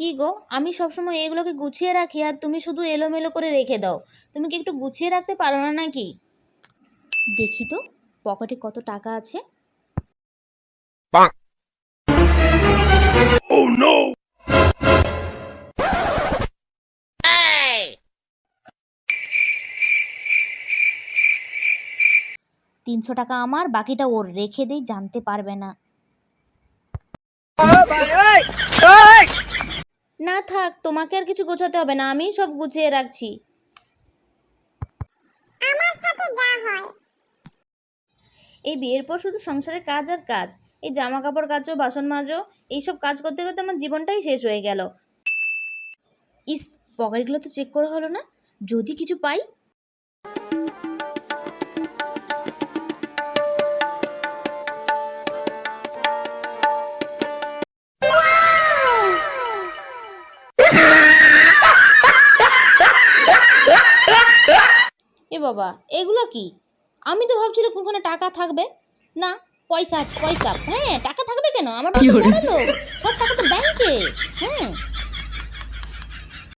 কি গো? আমি সবসময় এগুলোকে গুছিয়ে রাখি আর তুমি শুধু এলোমেলো করে রেখে দাও। তুমি কি একটু গুছিয়ে রাখতে পারো না নাকি? দেখি তো পকেটে কত টাকা আছে? Oh তিনশো টাকা আমার বাকিটা ওর রেখে দেই জানতে পারবে না না থাক তোমাকে আর কিছু গোছাতে হবে না আমি সব গুছিয়ে রাখছি। এই বিয়ের পর শুধু সংসারে কাজ আর কাজ। এই জামা কাপড় কাচো বাসন মাজো এইসব কাজ করতে করতে আমার জীবনটাই শেষ হয়ে গেল। ইস পকেটগুলো তো চেক করা হলো না। যদি কিছু পাই বাবা এগুলো কি? আমি তো ভাবছিলাম কোনখানে টাকা থাকবে। না পয়সা আছে পয়সা। হ্যাঁ টাকা থাকবে কেন? আমার সব টাকা তো ব্যাংকে হ্যাঁ।